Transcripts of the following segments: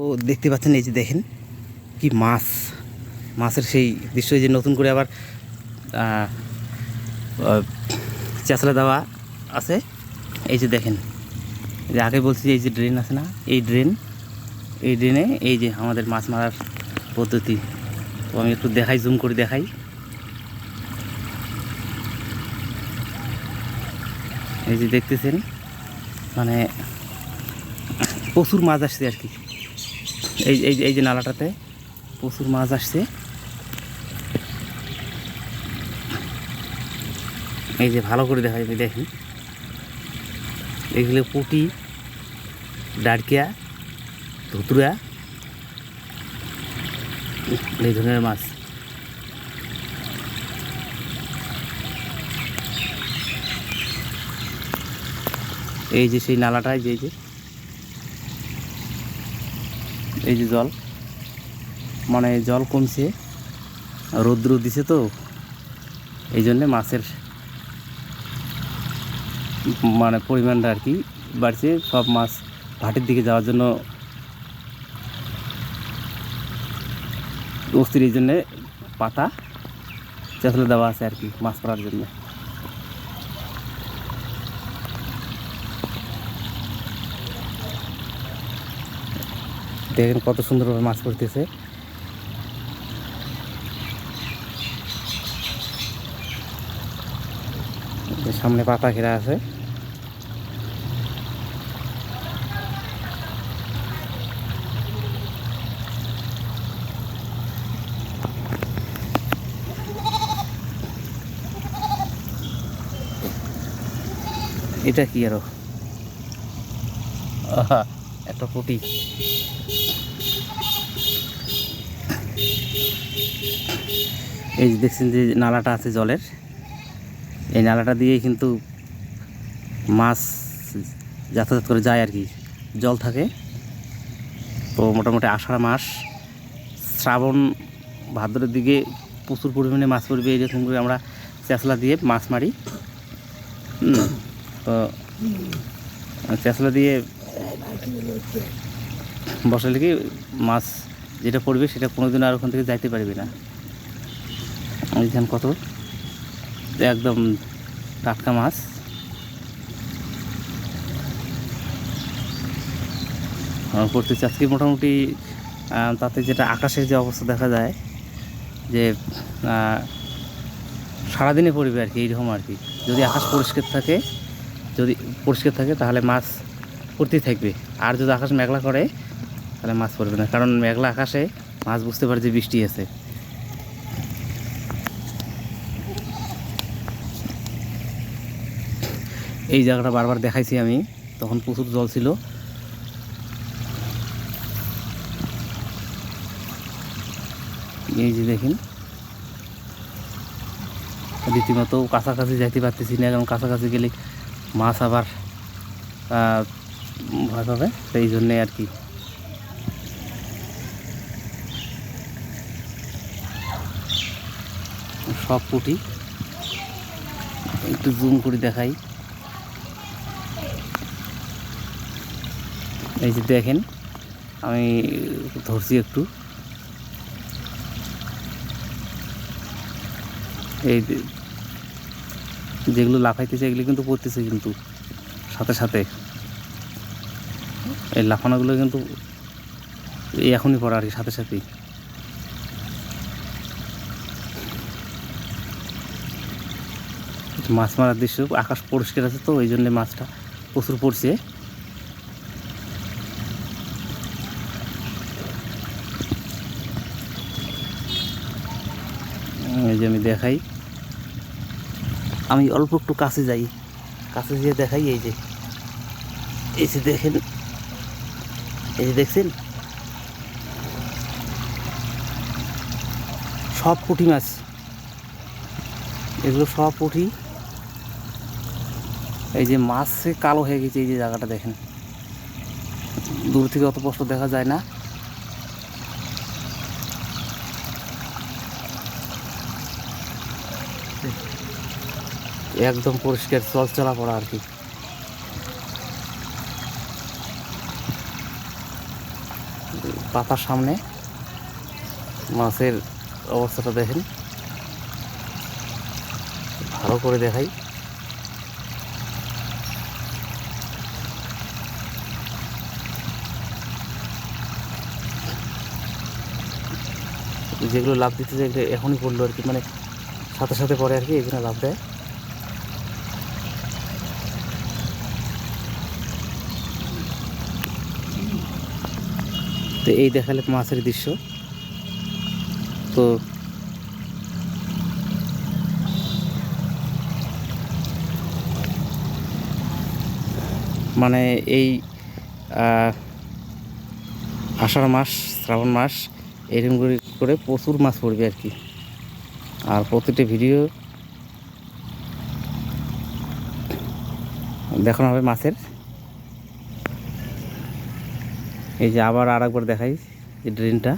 ও দেখতে পাচ্ছেন, এই যে দেখেন কি মাছ, মাছের সেই দৃশ্য যে নতুন করে আবার চেঁচড়া দেওয়া আছে। এই যে দেখেন যে আগে বলছি যে এই যে ড্রেন আছে না, এই ড্রেন, এই ড্রেনে এই যে আমাদের মাছ মারার পদ্ধতি। তো আমি একটু দেখাই জুম করে দেখাই। এই যে দেখতেছেন মানে প্রচুর মাছ আসছে আর কি। এই এই এই যে নালাটাতে প্রচুর মাছ আসছে। এই যে ভালো করে দেখাই আমি দেখি। এগুলো পুঁটি, ডাড়কিয়া, ধুতুরা, এই ধরনের মাছ। এই যে সেই নালাটায়, যে যে এই যে জল। মানে জল কমছে, রৌদ্র দিছে তো, এই জন্যে মাছের মানে পরিমাণটা আর কি বাড়ছে। সব মাছ ঘাটের দিকে যাওয়ার জন্য অস্থির এই জন্যে পাতা চেতলে দেওয়া আছে আর কি মাছ পড়ার জন্য। দেখেন কত সুন্দরভাবে মাছ পড়তেছে। সামনে পাতা ঘেরা আছে। এটা কি আরও? আহা, একটা পুটি। এই দেখছেন যে নালাটা আছে জলের। এই নালাটা দিয়েই কিন্তু মাছ যাতায়াত করে যায় আর কি। জল থাকে। তো মোটামুটি আষাঢ় মাস, শ্রাবণ ভাদ্রের দিকে প্রচুর পরিমাণে মাছ পড়বে এরকম করে আমরা চেঁচলা দিয়ে মাছ মারি। তো চেঁচলা দিয়ে বসালে কি মাছ যেটা পড়বে সেটা কোনোদিন আর ওখান থেকে যাইতে পারবে না। এইখান কত। একদম টাটকা মাছ। পড়তেছে আজকে মোটামুটি তাতে যেটা আকাশের যে অবস্থা দেখা যায়, যে সারাদিনে পড়বে আর কি, এইরকম আর কি। যদি আকাশ পরিষ্কার থাকে, যদি পরিষ্কার থাকে, তাহলে মাছ পড়তেই থাকবে। আর যদি আকাশ মেঘলা করে, তাহলে মাছ পড়বে না। কারণ মেঘলা আকাশে মাছ বুঝতে পারে যে বৃষ্টি আছে। এই জায়গাটা বারবার দেখাইছি আমি। তখন প্রচুর জল ছিল। এই যে দেখেন। রীতিমতো কাছাকাছি যাইতে পারতেছি না এবং কাছাকাছি গেলে মাছ আবার ভয় পাবে সেই জন্যে আর কি। সব পুঁটি। একটু জুম করে দেখাই। এই যে দেখেন, আমি ধরছি একটু। এই যেগুলো লাফাইতেছে, এগুলো কিন্তু পড়তেছে কিন্তু সাথে সাথে। এই লাফানোগুলো কিন্তু এখনই পড়া আর কি, সাথে সাথেই। মাছ মারার দৃশ্য, আকাশ পরিষ্কার আছে তো, ওই জন্য মাছটা প্রচুর পড়ছে। যে আমি দেখাই। আমি অল্প একটু কাছে যাই। কাছে গিয়ে দেখাই এই যে। এই যে দেখেন। এই যে দেখছেন? সব পুঁটি মাছ। এগুলো সব পুঁটি। এই যে মাছ কালো হয়ে গেছে এই যে জায়গাটা দেখেন। দূর থেকে অত স্পষ্ট দেখা যায় না। একদম পরিষ্কার চল চলা পড়া আর কি। পাতার সামনে মাছের অবস্থাটা দেখেন। ভালো করে দেখাই। যেগুলো লাভ দিতে এখনই পড়ল আর কি মানে সাথে সাথে পরে আর কি এখানে লাভ দেয়। তো এই দেখালে মাছের দৃশ্য। তো মানে এই আষাঢ় মাস, শ্রাবণ মাস, এরকম করে করে প্রচুর মাছ পড়বে আর কি। আর প্রতিটি ভিডিও দেখানো হবে মাছের। এই যে আবার আর একবার দেখাই যে ড্রেনটা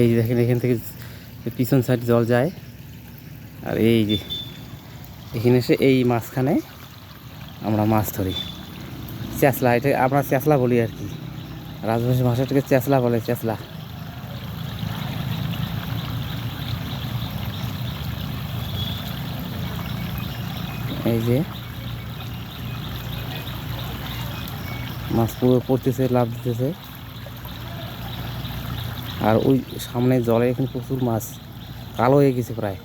এই দেখেন, এখান থেকে পিছন সাইড জল যায়। আর এই যে এখানে এসে এই মাঝখানে আমরা মাছ ধরি। চেঁচলা এটা আমরা চেঁচলা বলি আর কি। রাজবংশী ভাষাটাকে চেঁচলা বলে চেঁচলা এই যে। মাছ পুরো পড়তেছে লাভ দিতেছে। আর ওই সামনে জলে এখন প্রচুর মাছ, কালো হয়ে গেছে প্রায়।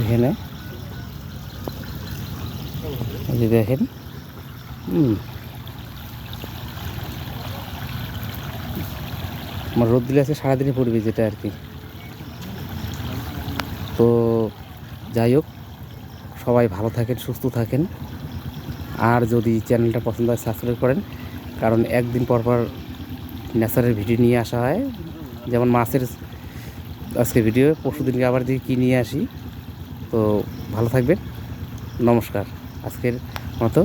এখানে। দেখেন। হুম। আমার রোদ দিলে আছে সারাদিনে পড়বে যেটা আর কি। তো যাই হোক, সবাই ভালো থাকেন, সুস্থ থাকেন। আর যদি চ্যানেলটা পছন্দ হয় সাবস্ক্রাইব করেন। কারণ একদিন পরপর পর ন্যাচারের ভিডিও নিয়ে আসা হয়। যেমন মাছের আজকে ভিডিও পরশু দিনকে আবার দিয়ে কী নিয়ে আসি। তো ভালো থাকবেন। নমস্কার। আজকের মতো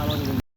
আমাদের